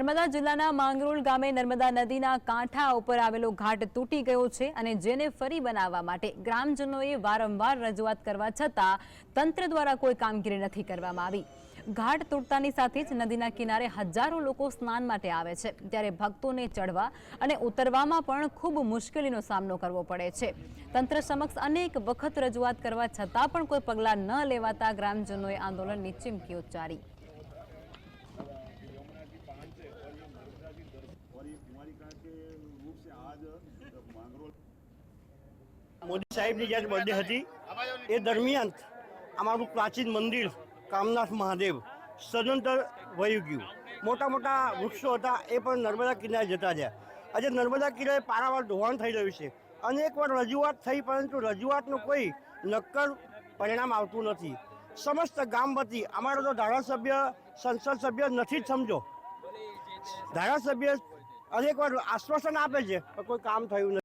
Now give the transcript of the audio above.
નર્મદા જિલ્લાના માંગરોળ ગામે નર્મદા નદીના કાંઠા ઉપર આવેલો ઘાટ તૂટી ગયો છે અને જેને ફરી બનાવવા માટે ગ્રામજનોએ વારંવાર રજૂઆત કરવા છતાં તંત્ર દ્વારા કોઈ કામગીરી નથી કરવામાં આવી. ઘાટ તૂટતાની સાથે જ નદીના કિનારે હજારો લોકો સ્નાન માટે આવે છે. ત્યારે ભક્તોને ચડવા અને ઉતરવામાં પણ ખૂબ મુશ્કેલીનો સામનો કરવો પડે છે. તંત્ર સમક્ષ અનેક વખત રજૂઆત કરવા છતાં પણ કોઈ પગલાં ન લેવાતા ગ્રામજનોએ આંદોલનની ચીમકી ઉચ્ચારી. મોદી સાહેબની જ્યારે બર્થડે હતી, એ દરમિયાન અમારું પ્રાચીન મંદિર કામનાથ મહાદેવ સદંતર વહી ગયું. મોટા મોટા વૃક્ષો હતા, એ પણ નર્મદા કિનારે જતા રહ્યા. આજે નર્મદા કિનારે પારાવાર ધોવાણ થઈ રહ્યું છે. અનેકવાર રજૂઆત થઈ, પરંતુ રજૂઆતનું કોઈ નક્કર પરિણામ આવતું નથી. સમસ્ત ગામ વતી અમારો તો ધારાસભ્ય, સંસદ સભ્ય નથી જ સમજો. ધારાસભ્ય અનેકવાર આશ્વાસન આપે છે પણ કોઈ કામ થયું નથી.